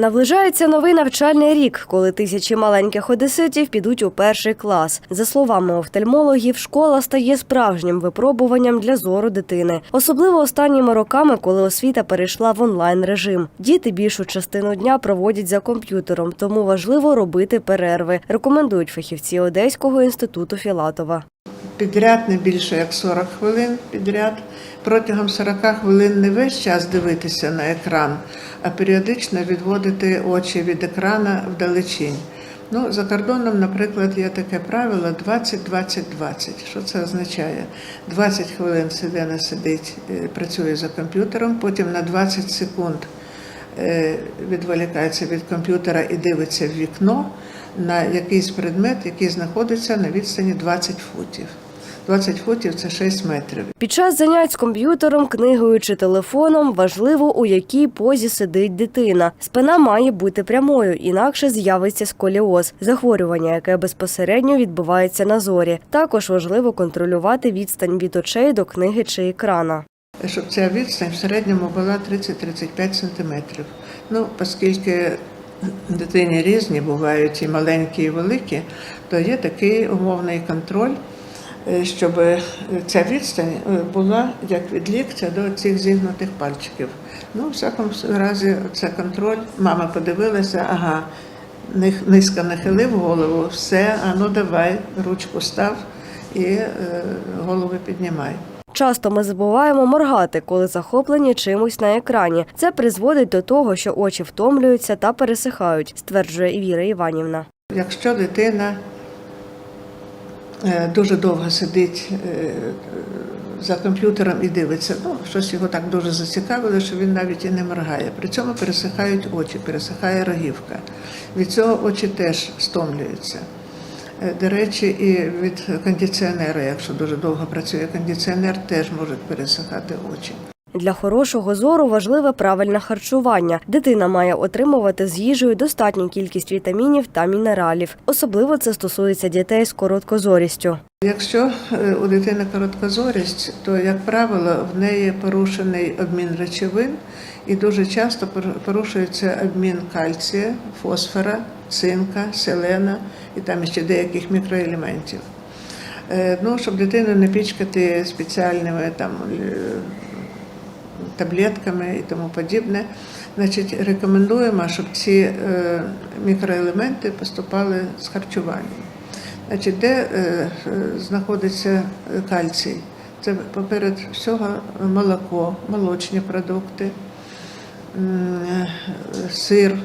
Наближається новий навчальний рік, коли тисячі маленьких одеситів підуть у перший клас. За словами офтальмологів, школа стає справжнім випробуванням для зору дитини, особливо останніми роками, коли освіта перейшла в онлайн режим. Діти більшу частину дня проводять за комп'ютером, тому важливо робити перерви. Рекомендують фахівці Одеського інституту Філатова. Підряд не більше як 40 хвилин підряд. Протягом 40 хвилин не весь час дивитися на екран, а періодично відводити очі від екрана вдалечінь. Ну, за кордоном, наприклад, є таке правило 20-20-20. Що це означає? 20 хвилин людина сидить, е, працює за комп'ютером, потім на 20 секунд е, відволікається від комп'ютера і дивиться в вікно на якийсь предмет, який знаходиться на відстані 20 футів. 20 футів це 6 метрів. Під час занять з комп'ютером, книгою чи телефоном важливо, у якій позі сидить дитина. Спина має бути прямою, інакше з'явиться сколіоз – захворювання, яке безпосередньо відбувається на зорі. Також важливо контролювати відстань від очей до книги чи екрана. Щоб ця відстань в середньому була 30-35 сантиметрів. Ну, оскільки дитині різні бувають і маленькі, і великі, то є такий умовний контроль, щоб ця відстань е, була як від ліктя до цих зігнутих пальчиків. Ну, в всякому разі, це контроль. Мама подивилася, ага, низько нахилив голову, все, а ну давай, ручку став і е, голову піднімай. Часто ми забуваємо моргати, коли захоплені чимось на екрані. Це призводить до того, що очі втомлюються та пересихають, стверджує Віра Іванівна. Якщо дитина е, дуже довго сидить е, за комп'ютером і дивиться, ну, щось його так дуже зацікавило, що він навіть і не моргає. При цьому пересихають очі, пересихає рогівка. Від цього очі теж стомлюються. Е, До речі, і від кондиціонера, якщо дуже довго працює кондиціонер, теж можуть пересихати очі. Для хорошого зору важливе правильне харчування. Дитина має отримувати з їжею достатню кількість вітамінів та мінералів. Особливо це стосується дітей з короткозорістю. Якщо е, у дитини короткозорість, то, як правило, в неї порушений обмін речовин і дуже часто пор- порушується обмін кальція, фосфора, цинка, селена і там ще деяких мікроелементів. Е, Ну, щоб дитину не пічкати спеціальними там е, таблетками і тому подібне, значить, рекомендуємо, щоб ці е, мікроелементи поступали з харчуванням. Значить, де е, е, знаходиться кальцій? Це поперед всього молоко, молочні продукти, сир,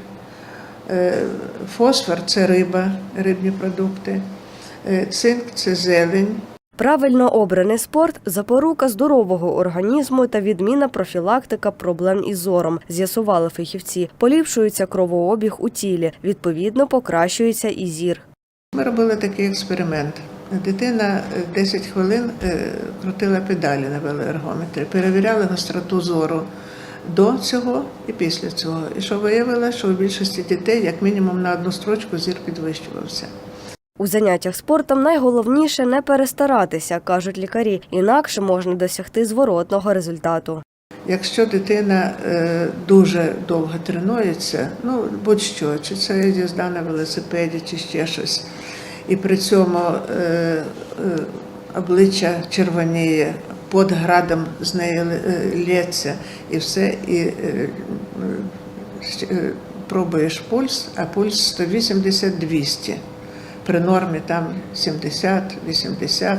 фосфор це риба, рибні продукти, цинк це зелень. Правильно обраний спорт запорука здорового організму та відміна профілактика проблем із зором, з'ясували фахівці. Поліпшується кровообіг у тілі, відповідно покращується і зір. Ми робили такий експеримент. Дитина е, 10 хвилин е, крутила педалі на велоергометрі, перевіряли гостроту зору до цього і після цього. І що виявилося, що у більшості дітей як мінімум на одну строчку зір підвищувався. У заняттях спортом найголовніше не перестаратися, кажуть лікарі, інакше можна досягти зворотного результату. Якщо дитина е, дуже довго тренується, ну будь-що, чи це їзда на велосипеді, чи ще щось, і при цьому е, е, обличчя червоніє, під градом з неї лється і все, і пробуєш пульс, а пульс 180-200. При нормі там 70-80,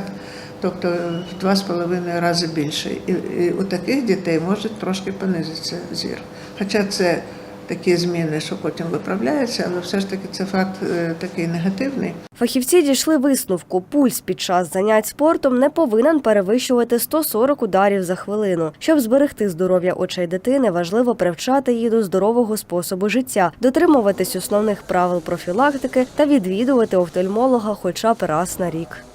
тобто в два з половиною рази більше. І, і у таких дітей може трошки понизитися зір. Хоча це такі зміни, що потім виправляються, але все ж таки це факт е, такий негативний. Фахівці дійшли висновку, пульс під час занять спортом не повинен перевищувати 140 ударів за хвилину. Щоб зберегти здоров'я очей дитини, важливо привчати її до здорового способу життя, дотримуватись основних правил профілактики та відвідувати офтальмолога хоча б раз на рік.